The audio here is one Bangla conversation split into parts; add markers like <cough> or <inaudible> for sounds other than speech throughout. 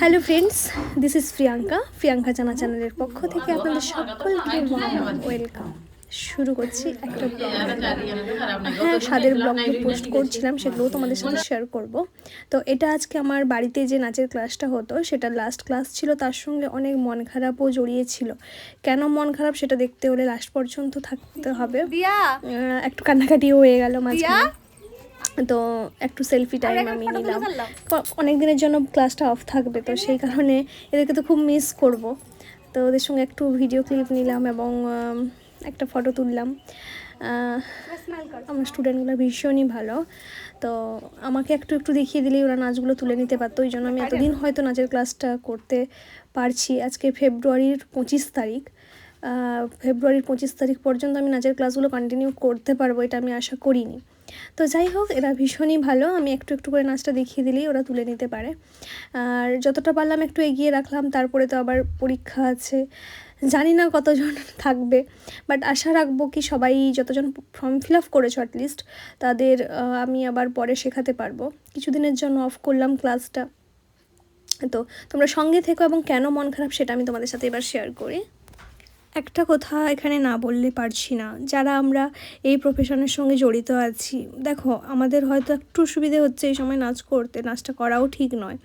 Hello friends this is Priyanka Priyanka Jana চ্যানেলের পক্ষ থেকে আপনাদের সকলকে ওয়েলকাম শুরু করছি একটা ব্লগ হ্যাঁ স্বাদের ব্লগটি পোস্ট করছিলাম সেগুলোও তোমাদের সাথে শেয়ার করব। তো এটা আজকে আমার বাড়িতে যে নাচের ক্লাসটা হতো সেটা লাস্ট ক্লাস ছিল তার সঙ্গে অনেক মন খারাপও জড়িয়ে ছিল কেন মন খারাপ সেটা দেখতে হলে লাস্ট পর্যন্ত থাকতে হবে। একটু কান্নাকাটিও হয়ে গেল মাঝখানে। তো একটু সেলফি টাইম আমি নিলাম। অনেক দিনের জন্য ক্লাসটা অফ থাকবে তো সেই কারণে এদেরকে তো খুব মিস করব। তো ওদের সঙ্গে একটু ভিডিও ক্লিপ নিলাম এবং একটা ফটো তুললাম। আমার স্টুডেন্টগুলো ভীষণই ভালো। তো আমাকে একটু একটু দেখিয়ে দিলেই ওরা নাচগুলো তুলে নিতে পারতো ওই জন্য আমি এতদিন হয়তো নাচের ক্লাসটা করতে পারছি। আজকে ফেব্রুয়ারির পঁচিশ তারিখ। ফেব্রুয়ারির পঁচিশ তারিখ পর্যন্ত আমি নাচের ক্লাসগুলো কন্টিনিউ করতে পারব, এটা আমি আশা করিনি। তো যাই হোক, এরা ভীষণই ভালো, আমি একটু একটু করে নাচটা দেখিয়ে দিলেই ওরা তুলে নিতে পারে। আর যতটা পারলাম একটু এগিয়ে রাখলাম, তারপরে তো আবার পরীক্ষা আছে। জানি না কতজন থাকবে বাট আশা রাখব কি সবাই যতজন ফর্ম ফিল আপ করেছ অ্যাটলিস্ট তাদের আমি আবার পরে শেখাতে পারব। কিছুদিনের জন্য অফ করলাম ক্লাসটা তো তোমরা সঙ্গে থেকো এবং কেন মন খারাপ সেটা আমি তোমাদের সাথে এবার শেয়ার করি। একটা কথা এখানে না বললে পারছি না। যারা আমরা এই প্রফেশনের সঙ্গে জড়িত আছি, দেখো আমাদের হয়তো একটু সুবিধে হচ্ছে এই সময় নাচ করতে, নাচটা করাও ঠিক নয়।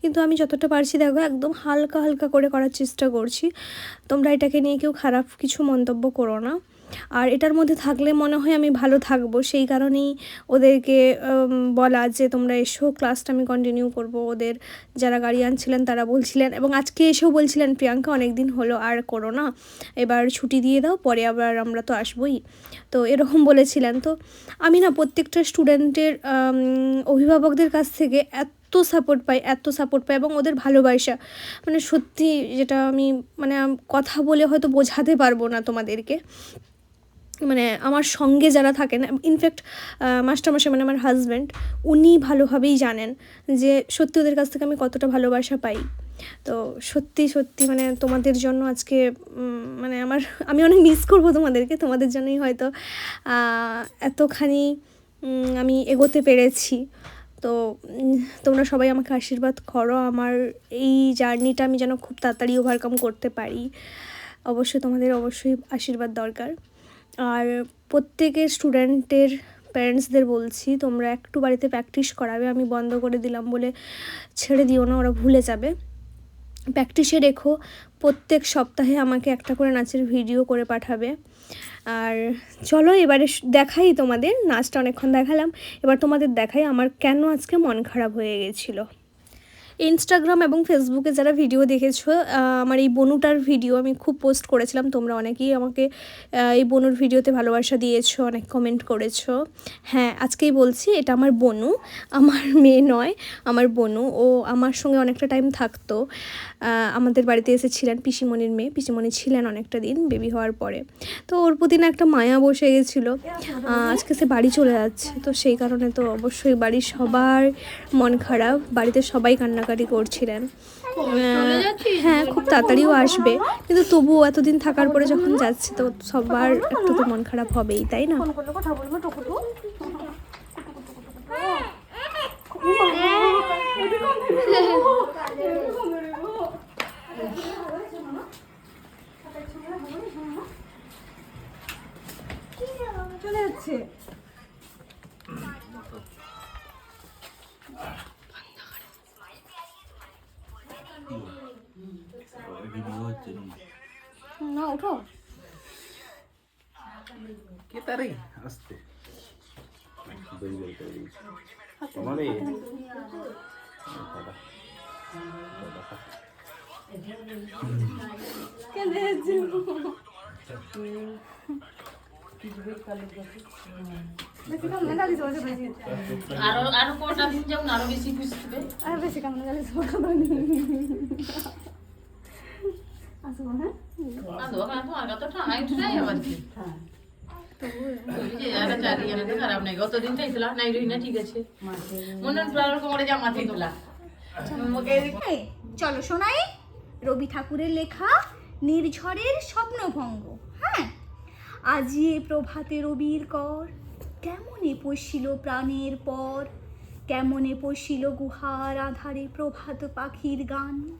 কিন্তু আমি যতটা পারছি, দেখো একদম হালকা হালকা করে করার চেষ্টা করছি। তোমরা এটাকে নিয়ে কেউ খারাপ কিছু মন্তব্য করো না। আর এটার মধ্যে থাকলে মনে হয় আমি ভালো থাকব। সেই কারণেই ওদেরকে বলা যে তোমরা এসো ক্লাসটা আমি কন্টিনিউ করব। ওদের যারা গার্ডিয়ান ছিলেন তারা বলছিলেন এবং আজকে এসেও বলছিলেন, প্রিয়াঙ্কা অনেক দিন হলো আর করো না। এবার ছুটি দিয়ে দাও, পরে আবার আমরা তো আসবোই। তো এরকম বলেছিলেন। তো আমি না প্রত্যেকটা স্টুডেন্টের অভিভাবকদের কাছ থেকে এত সাপোর্ট পাই, এত সাপোর্ট পাই এবং ওদের ভালোবাসা। মানে সত্যি যেটা আমি মানে কথা বলে হয়তো বোঝাতে পারব না তোমাদেরকে। মানে আমার সঙ্গে যারা থাকেন ইনফ্যাক্ট মাস্টারমশাই মানে আমার হাজব্যান্ড উনি ভালোভাবেই জানেন যে সত্যি ওদের কাছ থেকে আমি কতটা ভালোবাসা পাই। তো সত্যি সত্যি মানে তোমাদের জন্য আজকে মানে আমার, আমি অনেক মিস করব তোমাদেরকে, তোমাদের জন্যই হয়তো এতখানি আমি এগোতে পেরেছি। তো তোমরা সবাই আমাকে আশীর্বাদ করো, আমার এই জার্নিটা আমি যেন খুব তাড়াতাড়ি ওভারকাম করতে পারি। অবশ্যই তোমাদের অবশ্যই আশীর্বাদ দরকার। আর প্রত্যেকের স্টুডেন্টের প্যারেন্টসদের বলছি, তোমরা একটু বাড়িতে প্র্যাকটিস করাবে, আমি বন্ধ করে দিলাম বলে ছেড়ে দিও না, ওরা ভুলে যাবে। প্র্যাকটিসে রেখো, প্রত্যেক সপ্তাহে আমাকে একটা করে নাচের ভিডিও করে পাঠাবে। আর চলো এবারে দেখাই তোমাদের, নাচটা অনেকক্ষণ দেখালাম, এবার তোমাদের দেখাই আমার কেন আজকে মন খারাপ হয়ে গেছিল। ইনস্টাগ্রাম এবং ফেসবুকে যারা ভিডিও দেখেছ আমার এই বনুটার ভিডিও আমি খুব পোস্ট করেছিলাম। তোমরা অনেকেই আমাকে এই বনুর ভিডিওতে ভালোবাসা দিয়েছ, অনেক কমেন্ট করেছ। হ্যাঁ আজকেই বলছি, এটা আমার বনু, আমার মেয়ে নয়, আমার বনু। ও আমার সঙ্গে অনেকটা টাইম থাকতো। আমাদের বাড়িতে এসেছিলেন পিসিমণির মেয়ে। পিসিমণি ছিলেন অনেকটা দিন বেবি হওয়ার পরে। তো ওর প্রতি না একটা মায়া বসে গেছিল। আজকে সে বাড়ি চলে যাচ্ছে। তো সেই কারণে তো অবশ্যই বাড়ির সবার মন খারাপ, বাড়িতে সবাই কান্নাকাটি করছিলেন। হ্যাঁ খুব তাড়াতাড়িও আসবে। কিন্তু তবুও এতদিন থাকার পরে যখন যাচ্ছে তো সবার একটু তো মন খারাপ হবেই তাই না? চলে <laughs> যাচ্ছে না ওঠো কে তারে আসতে বেশি আরও আরও কটা দিন যেমন আরও বেশি বুঝবে আর বেশি কান্না গালি চলে আসব চলো শোনাই রবি ঠাকুরের লেখা নির্ঝরের স্বপ্নভঙ্গ হ্যাঁ আজি এ প্রভাতে রবির কর। কেমনে পশিল প্রাণের পর? কেমনে পশিল গুহার আধারে প্রভাত পাখির গান?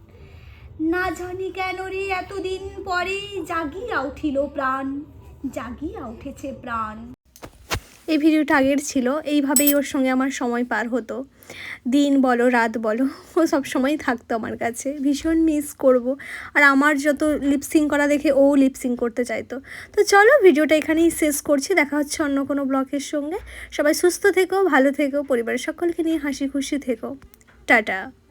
না জানি কেন রে, এতদিন পরে জাগিয়া উঠিল প্রাণ, জাগিয়া উঠেছে প্রাণ। এই ভিডিওটা আগের ছিল, এইভাবেই ওর সঙ্গে আমার সময় পার হতো। দিন বলো, রাত বলো, ও সব সময় থাকতো আমার কাছে। ভীষণ মিস করব। আর আমার যত লিপসিং করা দেখে ও লিপসিং করতে চাইতো। তো চলো, ভিডিওটা এখানেই শেষ করছি। দেখা হচ্ছে অন্য কোনো ব্লগের সঙ্গে। সবাই সুস্থ থেকো, ভালো থেকো, পরিবারের সকলকে নিয়ে হাসি খুশি থেকো। টাটা।